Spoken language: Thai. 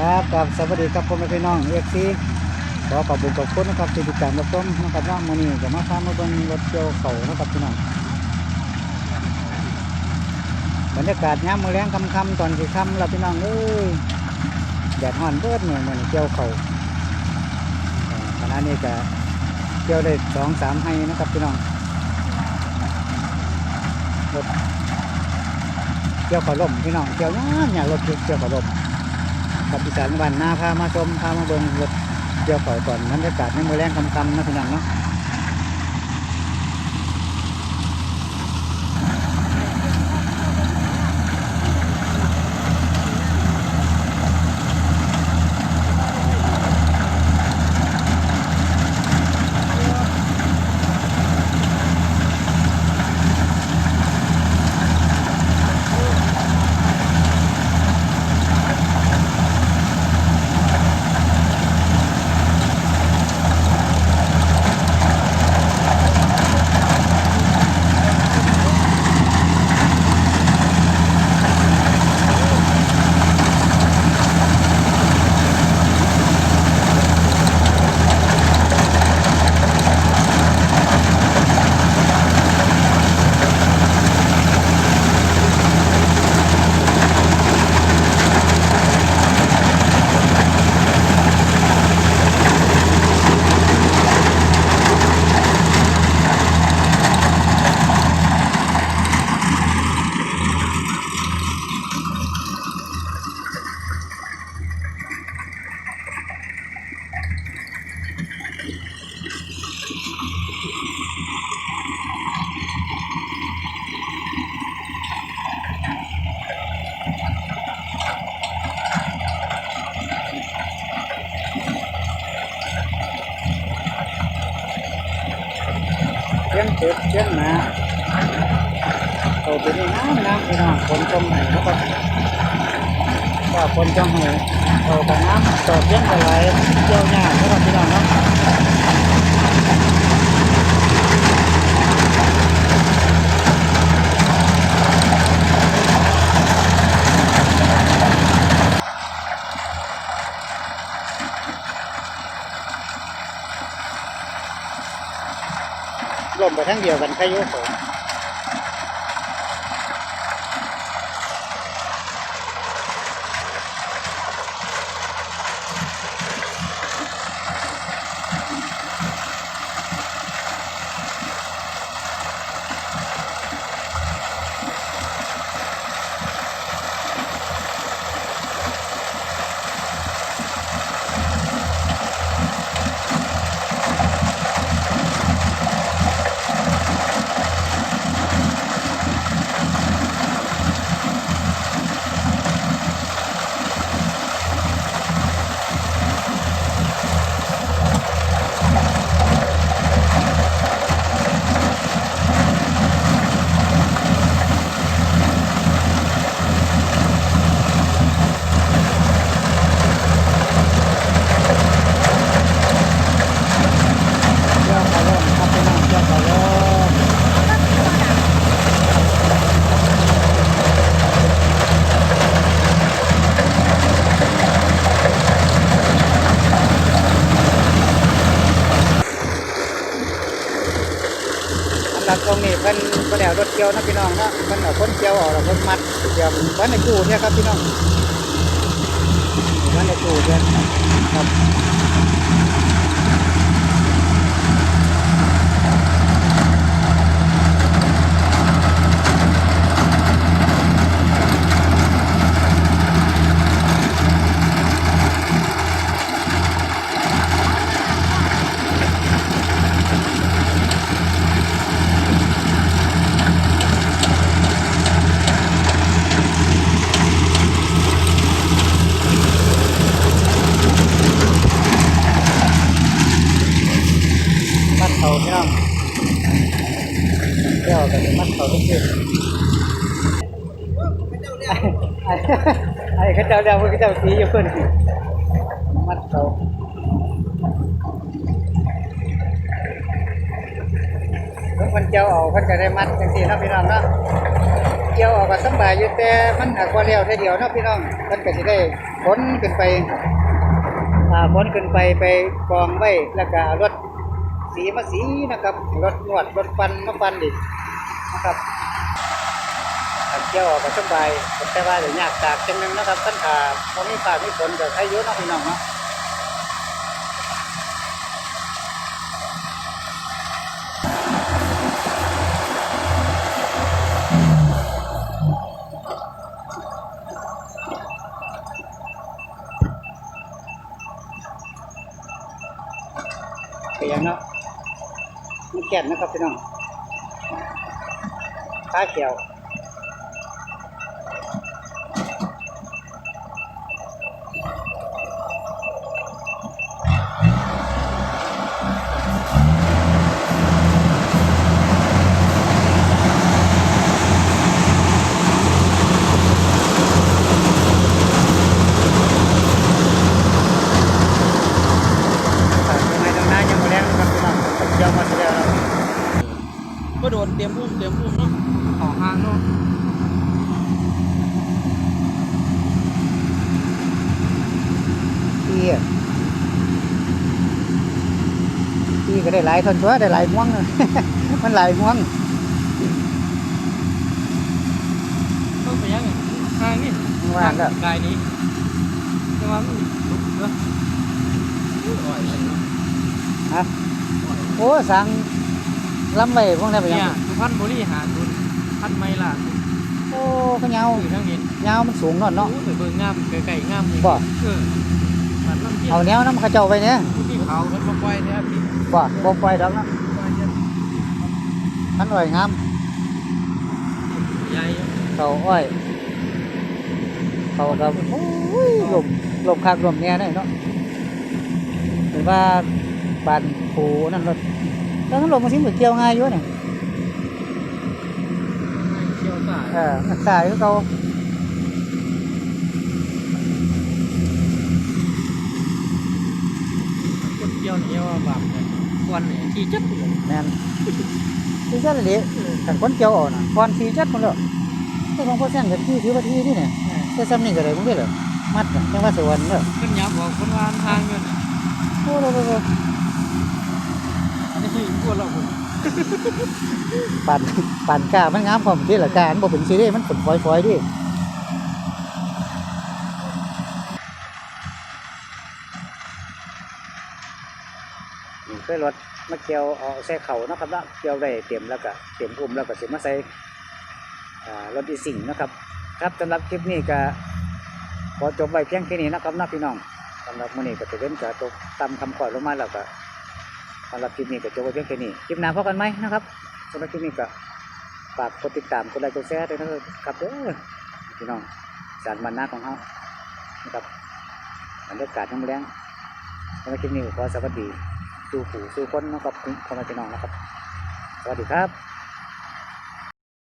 ครับกับสวัสดีครับพ่อแม่พี่น้องเอฟซีขอขอบคุณขอบคุณนะครับที่ติดตามรับชมนะครับว่ามื้อนี้จะมาพามาเบิ่งรถเกี่ยวเขานะครับพี่น้องบรรยากาศยามมื้อแรงค่ำๆตอนสิค่ำแล้วพี่น้องเอ้ยแดดร้อนเบิดเนี่ยมื้อนี้เกี่ยวเขาเอ่อขณะนี้ก็เกี่ยวได้สองสามให้นะครับพี่น้องรถเกี่ยวเขาล่มพี่น้องเกี่ยวยากอยากรถเกี่ยวเขาล่ม กับอีสานบ้านนาพามาชมพามาเบิ่งรถเกี่ยวข่อยก่อนบรรยากาศในมือแรงคำๆนะพี่น้องเนาะ เชียงเป็บเชียนหมาเอาไปนี่น้ำน้ำพี่น้องคนจมไหนแล้วก็ก็คนจมไหนเอาไปน้ำต่อเชียงไปไรเจ้าหน้าเขาก็พี่น้องเนาะ รวมไปทั้งเดียวกันขยุผมเกี่ยวเขาล่มครับพี่น้องเกี่ยวเขาล่มอันดับตรงนี้ เพิ่นกระเดารถเกี่ยวนะพี่น้องนะเพิ่นเอาคนเกี่ยวออกแล้วเพิ่นมัดเกี่ยววันในกูเนี่ยครับพี่น้องวันในกูเนี่ยครับ มัดเขาพี่น้องเที่ยวกันมัดเขาทุกที ไอ้ข้าเจ้าเดาวข้าเจ้าสีอยู่เพื่อนมัดเขาเพิ่นคนเจ้าเอาเพิ่นก็ได้มัดจังซี่เนาะพี่น้องเนาะกี่ยวออกก็สบายอยู่แต่มันหากว่าแล้วทีเดียวเนาะพี่น้องมันก็สิได้ขนขึ้นไปอ่าขนขึ้นไปไปกองไว้แล้วก็เอารถสีมาสีนะครับรถนวดรถฟันมาฟันอีกนะครับ เกี่ยวออกก็สบายแต่ว่าเดี๋ยวยากตากจังนึงนะครับปัญหาบ่มีฟ้ามีฝนก็ใช้ยู่เนาะพี่น้องเนาะไปยังเนาะมันแก่นนะครับพี่น้องข้าเขียว เตรียมพุ่มเตรียมพุ่มเนาะออกห่างเนาะพี่อะพี่ก็ได้หลายคนตัวได้หลายม่วง มันหลายม่วงต้องไปยังไงห่างนี่ว่างแล้วกายนี้แต่ว่ามันลุกเนาะอุ้ยอ่อยเลยเนาะฮะโอ้สั่ง ล้ำไว้พวกนี้ไปยัเนี่งยสุพรรณบุรีหาคุณพันไม่ล่ะโอ้ก็เงาอยู่ทั้งเห็นเงามันสูงเนาะเนาะโอ้ยเบิ่งงามไก่ๆงามนี่บ่เออมันน้ำเที่ยวเอาแนวน้ำเข้าเจ้าไปเนี่ยที่เขามันมาปล่อยเนี่ยพี่บ่บ่ปล่อยดอกเนาะปล่อยเนี่ยมันอ้อยงามใหญ่เขาอ้อยเขาก็โอ้ยลมลมคักลมแน่ได้เนาะเห็นว่าบานปูนั่นรถ แล้วนั้นลมมาสิมันเกี่ยวง่ายอยู่เนี่ยเที่ยวสายเออมันสายคือเขาคนเที่ยวนี่ว่าบาปเนี่ยควันเนี่ยที่จับอยู่แม่นที่จัดเลยขันคนเกี่ยวเอ่อนน่ะก่อนทีจัดคนแล้วก็ของพ่อแซนกับที่ถือว่าที่นี่เนี่ยแต่ซ้ำนี่ก็ได้มึงได้เหรอมัดน่ะจังว่าสวรรค์เด้อขึ้นยับบอกคนวานทางอยู่เนี่ยโอ้โห โอ้โหอันนี้คือพวกเราผมปั่นปั่นกามันงามพร้อมที่ละกาอันบ่เป็นซีเรีมันฝนฝอยๆดินี่คือรถมาเกี่ยวเอาใส่เข่านะครับเนาะเกี่ยวได้เต็มแล้วก็เต็มอุ้มแล้วก็สิมาใส่อ่ารถอีสิ่งนะครับครับสำหรับคลิปนี้ก็ขอจบไว้เพียงแค่นี้นะครับเนาะพี่น้องสำหรับมื้อนี้ก็จะเว้นกระตกตามคำขอลงมาแล้วก็ สำหรับคลิปนี้ก็จบไว้เพียงแค่นี้คลิปหน้าพบกันไหมนะครับสำหรับคลิปนี้ก็ฝากกดติดตามกดไลค์กดแชร์ด้วยนะครับเด้อพี่น้องสารบันหน้าของเขานะครับบรรยากาศน้ำแรงสำหรับคลิปนี้ขอสวัสดีสู้ผู้สู้คนนะครับพ่อแม่พี่น้องนะครับ สวัสดีครับ